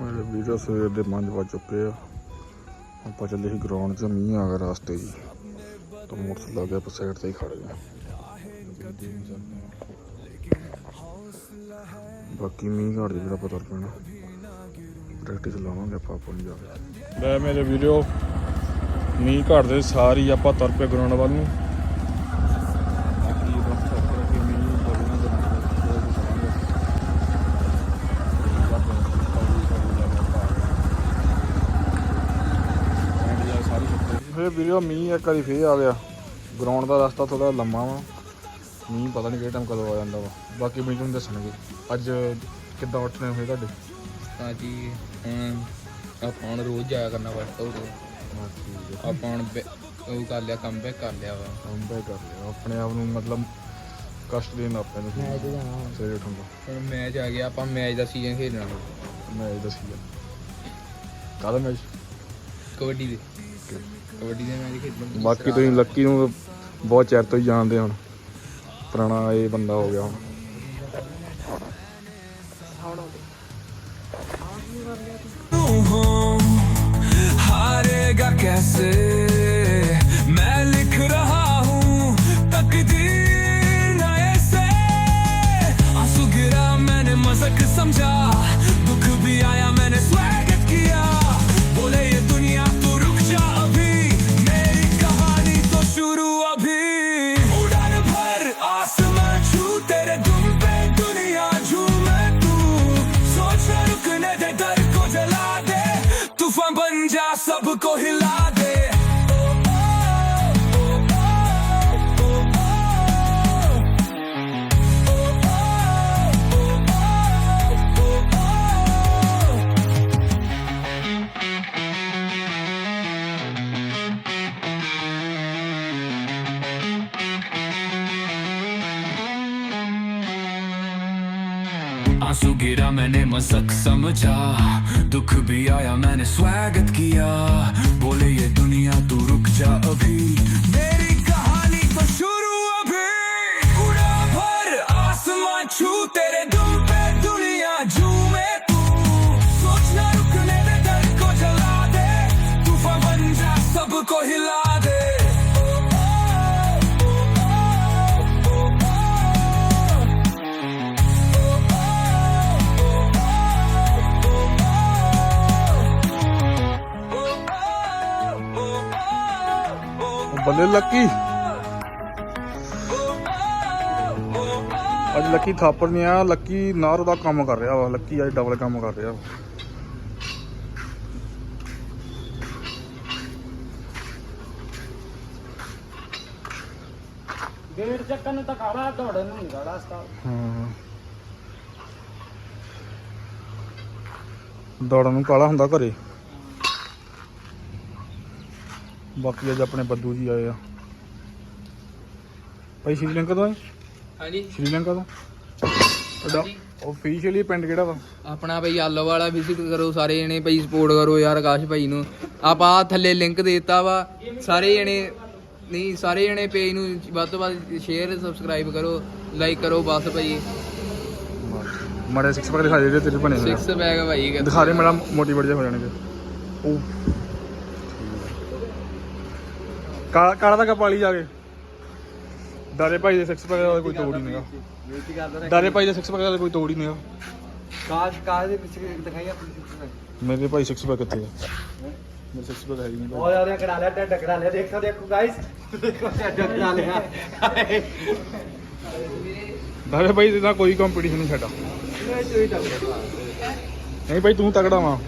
ਮੇਰੇ ਵੀਡੀਓ ਸਵੇਰ ਦੇ 5 ਵੱਜ ਚੁੱਕੇ ਆ। ਆਪਾਂ ਚੱਲੇ ਸੀ ਗਰਾਊਂਡ 'ਚ, ਮੀਂਹ ਆ ਗਿਆ ਰਾਸਤੇ 'ਚ। ਤਾਂ ਮੋਟਰਸਾਈਕਲ ਗਿਆ, ਆਪਾਂ ਸਾਈਡ ਤੇ ਹੀ ਖੜ ਗਏ। ਬਾਕੀ ਮੀਂਹ ਘੜ ਜਿਹੜਾ ਪਤਾ ਪੈਣਾ। ਪ੍ਰੈਕਟਿਸ ਲਾਵਾਂਗੇ ਆਪਾਂ ਆਪਣੀ ਜਾ ਕੇ। ਲੈ ਮੇਰੇ ਵੀਡੀਓ ਮੀਂਹ ਘੜਦੇ ਸਾਰੀ ਆਪਾਂ ਤੁਰ ਪਏ ਗਰਾਊਂਡ ਵੱਲ ਨੂੰ ਬਾਕੀ ਬਸ ਕਰਕੇ ਮੀਂਹ ਬੋਲਣਾ ਫਿਰ ਵੀਡੀਓ ਮੀਂਹ ਇੱਕ ਵਾਰੀ ਫੇਰ ਆ ਗਿਆ। ਗਰਾਊਂਡ ਦਾ ਰਸਤਾ ਥੋੜਾ ਲੰਮਾ ਵਾ। ਮੀਂਹ ਪਤਾ ਨਹੀਂ ਕਿਹੜੇ ਟਾਈਮ ਕਦੋਂ ਆ ਜਾਂਦਾ ਵਾ। ਬਾਕੀ ਮੈਨੂੰ ਤੁਹਾਨੂੰ ਦੱਸਣਗੇ। ਅੱਜ ਕਿੱਦਾਂ ਉੱਠਣੇ ਹੋਏ ਤੁਹਾਡੇ? ਤਾਂ ਜੀ ਹੁਣ ਆਪਾਂ ਹੁਣ ਰੋਜ਼ ਜਾਇਆ ਕਰਨਾ ਵਰਤ ਹੋ ਆਪਾਂ ਹੁਣ ਬੈ- ਉਹ ਕਰ ਲਿਆ ਕੰਮ ਬੈਕ ਕਰ ਲਿਆ ਵਾ। ਕੰਬੈ ਕਰ ਲਿਆ। ਆਪਣੇ ਆਪ ਨੂੰ ਮਤਲਬ ਕਸ਼ਟ ਦੇਣਾ ਆਪਾਂ ਨੂੰ ਸਵੇਰੇ ਉੱਠਣ ਦਾ। ਹੁਣ ਮੈਚ ਆ ਗਿਆ ਆਪਾਂ ਮੈਚ ਦਾ ਸੀਜ਼ਨ ਖੇਡਣਾ। ਮੈਂ ਇਹ ਦੱਸੀ ਕਾਹਦਾ ਮੈਚ। ਕਬੱਡੀ ਦੇ। ਕਬੱਡੀ ਦੇ ਮੈਚ ਖੇਡਣ ਬਾਕੀ ਤੁਸੀਂ ਲੱਕੀ ਨੂੰ ਬਹੁਤ ਚਿਰ ਤੋਂ ਹੀ ਜਾਣਦੇ ਹੁਣ। ਪੁਰਾਣਾ ਇਹ ਬੰਦਾ ਹੋ ਗਿਆ ਹੁਣ। ਹਾਰੇਗਾ ਕੈਸੇ? ਮੈਂ ਲਿਖ ਰਹਾ ਹੂੰ ਸਮਝਾ बन जा सबको हिला आंसू गिरा मैंने मसक समझा दुख भी आया मैंने स्वागत किया बोले ये दुनिया तू रुक जा अभी मेरी ਬੱਲੇ ਲੱਕੀ। ਅੱਜ ਲੱਕੀ ਥਾਪੜ ਨਹੀਂ ਆ ਲੱਕੀ ਨਾਰ ਦਾ ਕੰਮ ਕਰ ਰਿਹਾ ਵਾ ਲੱਕੀ ਅੱਜ ਡਬਲ ਕੰਮ ਕਰ ਰਿਹਾ ਵਾ। ਚੱਕਣ ਨੂੰ ਤਾਂ ਕਾਲਾ ਦੌੜਨ ਨੂੰ ਸਤਾ ਹਾਂ। ਦੌੜਨ ਨੂੰ ਕਾਲਾ ਹੁੰਦਾ ਘਰੇ। ਬਾਕੀ ਅੱਜ ਆਪਣੇ ਬੱਦੂ ਜੀ ਆਏ ਆ। ਭਾਈ ਸ਼੍ਰੀਲੰਕਾ ਤੋਂ ਆਏ? ਹਾਂਜੀ। ਸ਼੍ਰੀਲੰਕਾ ਤੋਂ? ਤੁਹਾਡਾ ਆਫੀਸ਼ੀਅਲੀ ਪਿੰਡ ਕਿਹੜਾ ਵਾ? ਆਪਣਾ ਭਾਈ ਆਲੋ ਵਾਲਾ ਵਿਜ਼ਿਟ ਕਰੋ ਸਾਰੇ ਜਣੇ ਭਾਈ ਸਪੋਰਟ ਕਰੋ ਯਾਰ ਆਕਾਸ਼ ਭਾਈ ਨੂੰ। ਆਪਾਂ ਆਹ ਥੱਲੇ ਲਿੰਕ ਦਿੱਤਾ ਵਾ। ਸਾਰੇ ਜਣੇ ਨਹੀਂ ਸਾਰੇ ਜਣੇ ਪੇਜ ਨੂੰ ਵੱਧ ਤੋਂ ਵੱਧ ਸ਼ੇਅਰ ਸਬਸਕ੍ਰਾਈਬ ਕਰੋ ਲਾਈਕ ਕਰੋ ਬਸ ਭਾਈ। ਮਾੜੇ ਸਿਕਸ ਪੈਕ ਦਿਖਾ ਦੇ ਜਿਹੜੇ ਤੇਰੇ ਬਣੇ ਹੋਏ ਆ। 6 ਬੈਗ ਭਾਈ। ਦਿਖਾ ਦੇ ਮੇਰਾ ਮੋਟੀਵੇਟ ਜਿਹਾ ਹੋ ਜਾਣਗੇ। ਉਹ ਕਾਲਾ ਕਾਲਾ ਦਾ ਕਪਾਲੀ ਜਾ ਕੇ। ਦਾਰੇ ਭਾਈ ਦੇ ਸਿਕਸ ਪੈਕ ਦਾ ਕੋਈ ਤੋੜ ਹੀ ਨਹੀਂਗਾ ਬੇਇੱਜ਼ਤੀ ਕਰਦਾ ਦਾਰੇ ਭਾਈ ਦੇ ਸਿਕਸ ਪੈਕ ਦਾ ਕੋਈ ਤੋੜ ਹੀ ਨਹੀਂਗਾ ਕਾਜ ਕਾਜ ਦੇ ਪਿੱਛੇ ਦਿਖਾਈ ਆਪਣੀ ਸਿੱਖੀ ਮੇਰੇ ਭਾਈ ਸਿਕਸ ਪੈਕ ਕਿੱਥੇ ਆ? ਮੇਰੇ ਸਿਕਸ ਪੈਕ ਹੈ ਹੀ ਨਹੀਂ। ਭਾਈ ਬਹੁਤ ਜ਼ਿਆਦਾ ਕਰਾ ਲਿਆ ਟੱਡ ਕਰਾ ਲਿਆ। ਦੇਖੋ ਦੇਖੋ ਗਾਇਸ ਦੇਖੋ ਟੱਡ ਕਰਾ ਲਿਆ। ਦਾਰੇ ਭਾਈ ਦੇ ਨਾਲ ਕੋਈ ਕੰਪੀਟੀਸ਼ਨ ਨਹੀਂ ਸਾਡਾ ਇਹ ਚੋਈ ਟੱਡ ਨਹੀਂ ਭਾਈ ਤੂੰ ਤਗੜਾ ਵਾ।